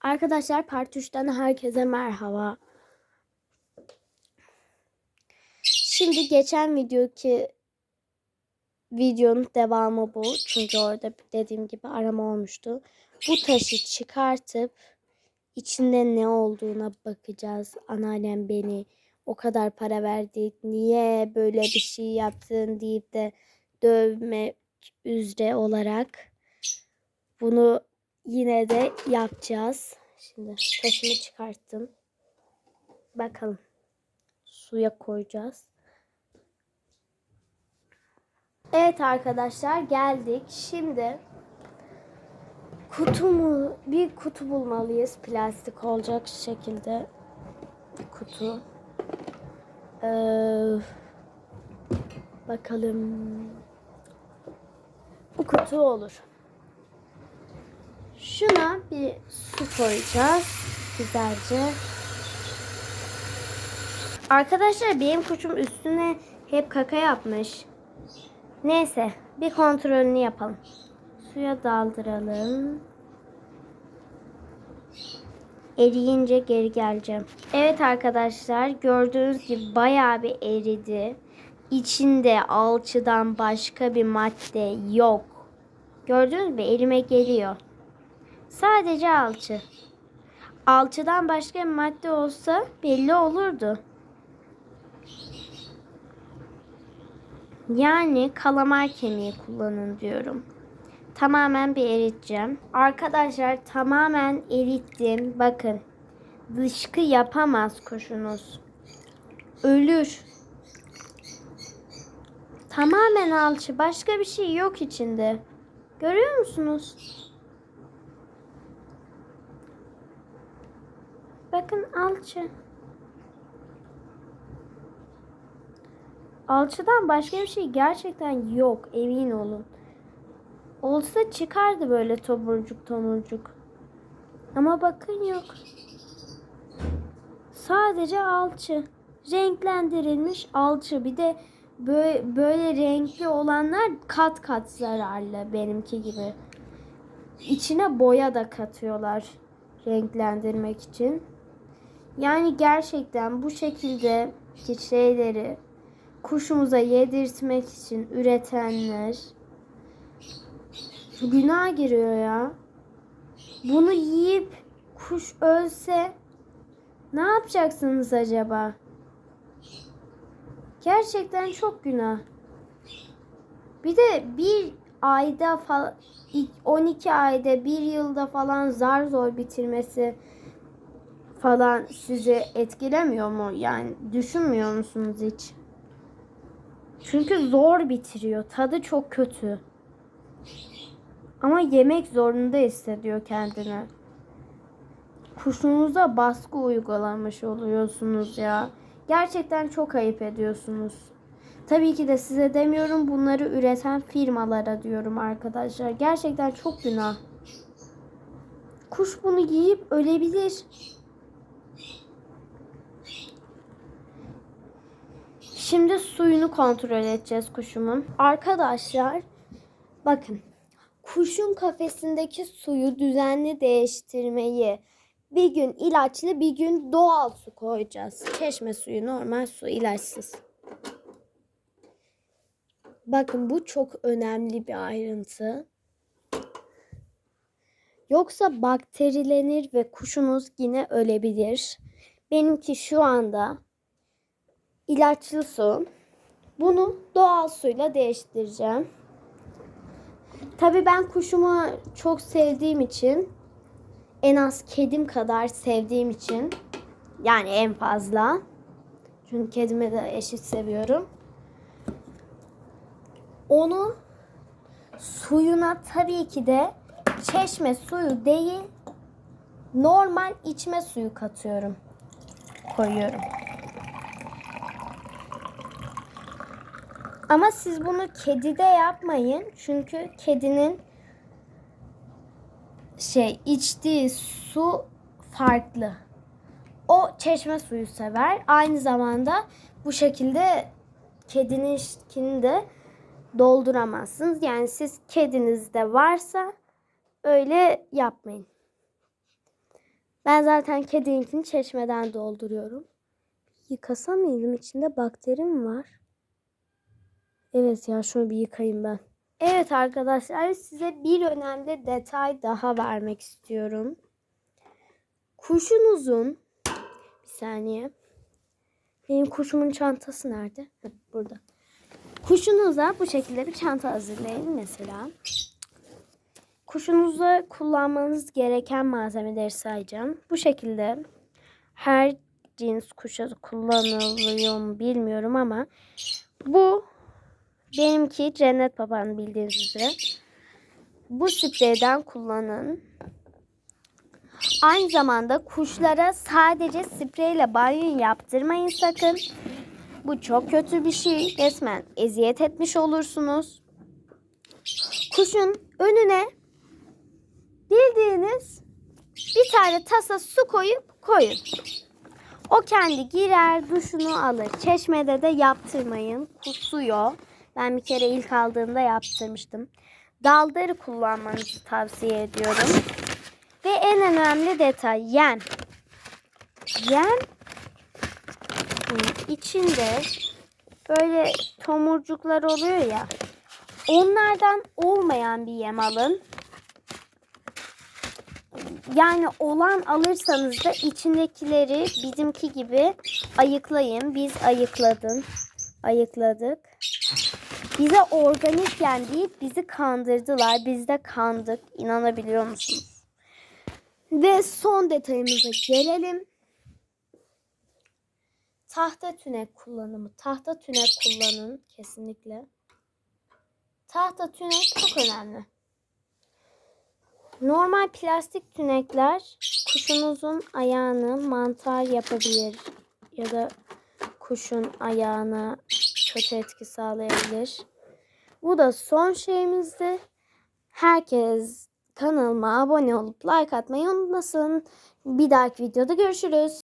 Arkadaşlar part 3'ten herkese merhaba. Şimdi geçen videoki videonun devamı bu. Çünkü orada dediğim gibi arama olmuştu. Bu taşı çıkartıp içinde ne olduğuna bakacağız. Anneannem beni o kadar para verdi. Niye böyle bir şey yaptın deyip de dövme üzere olarak bunu yine de yapacağız. Şimdi taşımı çıkarttım. Bakalım. Suya koyacağız. Evet arkadaşlar geldik. Şimdi kutumu bir kutu bulmalıyız. Plastik olacak şekilde bir kutu. Ee, bakalım. Bu kutu olur. Şuna bir su koyacağız. Güzelce. Arkadaşlar benim kuşum üstüne hep kaka yapmış. Neyse bir kontrolünü yapalım. Suya daldıralım. Eriyince geri geleceğim. Evet arkadaşlar gördüğünüz gibi bayağı bir eridi. İçinde alçıdan başka bir madde yok. Gördünüz mü? Elime geliyor. Sadece alçı. Alçıdan başka bir madde olsa belli olurdu. Yani kalamar kemiği kullanın diyorum. Tamamen bir eriteceğim. Arkadaşlar tamamen erittim. Bakın. Dışkı yapamaz kuşunuz. Ölür. Tamamen alçı. Başka bir şey yok içinde. Görüyor musunuz? Bakın alçı. Alçıdan başka bir şey gerçekten yok emin olun. Olsa çıkardı böyle tomurcuk tomurcuk. Ama bakın yok. Sadece alçı. Renklendirilmiş alçı. Bir de böyle, böyle renkli olanlar kat kat zararlı benimki gibi. İçine boya da katıyorlar renklendirmek için. Yani gerçekten bu şekilde şeyleri kuşumuza yedirtmek için üretenler günah giriyor ya. Bunu yiyip kuş ölse ne yapacaksınız acaba? Gerçekten çok günah. Bir de bir ayda falan 12 ayda bir yılda falan zar zor bitirmesi falan sizi etkilemiyor mu? Yani düşünmüyor musunuz hiç? Çünkü zor bitiriyor. Tadı çok kötü. Ama yemek zorunda hissediyor kendini. Kuşunuza baskı uygulamış oluyorsunuz ya. Gerçekten çok ayıp ediyorsunuz. Tabii ki de size demiyorum bunları üreten firmalara diyorum arkadaşlar. Gerçekten çok günah. Kuş bunu yiyip ölebilir. Şimdi suyunu kontrol edeceğiz kuşumun. Arkadaşlar bakın kuşun kafesindeki suyu düzenli değiştirmeyi bir gün ilaçlı bir gün doğal su koyacağız. Çeşme suyu normal su ilaçsız. Bakın bu çok önemli bir ayrıntı. Yoksa bakterilenir ve kuşunuz yine ölebilir. Benimki şu anda ilaçlı su. Bunu doğal suyla değiştireceğim. Tabii ben kuşumu çok sevdiğim için en az kedim kadar sevdiğim için yani en fazla çünkü kedimi de eşit seviyorum. Onu suyuna tabii ki de çeşme suyu değil normal içme suyu katıyorum. Koyuyorum. Ama siz bunu kedide yapmayın. Çünkü kedinin şey içtiği su farklı. O çeşme suyu sever. Aynı zamanda bu şekilde kedinin de dolduramazsınız. Yani siz kedinizde varsa öyle yapmayın. Ben zaten kedininkini çeşmeden dolduruyorum. Yıkasa mıydım? İçinde bakteri mi var? Evet ya şunu bir yıkayayım ben. Evet arkadaşlar size bir önemli detay daha vermek istiyorum. Kuşunuzun bir saniye. Benim kuşumun çantası nerede? Burada. Kuşunuza bu şekilde bir çanta hazırlayın mesela. Kuşunuza kullanmanız gereken malzemeleri sayacağım. Bu şekilde her cins kuşa kullanılıyor mu bilmiyorum ama bu benimki cennet papağanı bildiğiniz üzere. Bu spreyden kullanın. Aynı zamanda kuşlara sadece spreyle banyo yaptırmayın sakın. Bu çok kötü bir şey. Resmen eziyet etmiş olursunuz. Kuşun önüne bildiğiniz bir tane tasa su koyup koyun. O kendi girer, duşunu alır. Çeşmede de yaptırmayın. Kusuyor. Ben bir kere ilk aldığımda yaptırmıştım. Daldarı kullanmanızı tavsiye ediyorum. Ve en önemli detay yem. Yem içinde böyle tomurcuklar oluyor ya. Onlardan olmayan bir yem alın. Yani olan alırsanız da içindekileri bizimki gibi ayıklayın. Biz ayıkladın. Ayıkladık. Bize organik yem deyip bizi kandırdılar. Biz de kandık. İnanabiliyor musunuz? Ve son detayımıza gelelim. Tahta tünek kullanımı. Tahta tünek kullanın kesinlikle. Tahta tünek çok önemli. Normal plastik tünekler kuşunuzun ayağını mantar yapabilir ya da kuşun ayağına kötü etki sağlayabilir. Bu da son şeyimizdi. Herkes kanalıma abone olup like atmayı unutmasın. Bir dahaki videoda görüşürüz.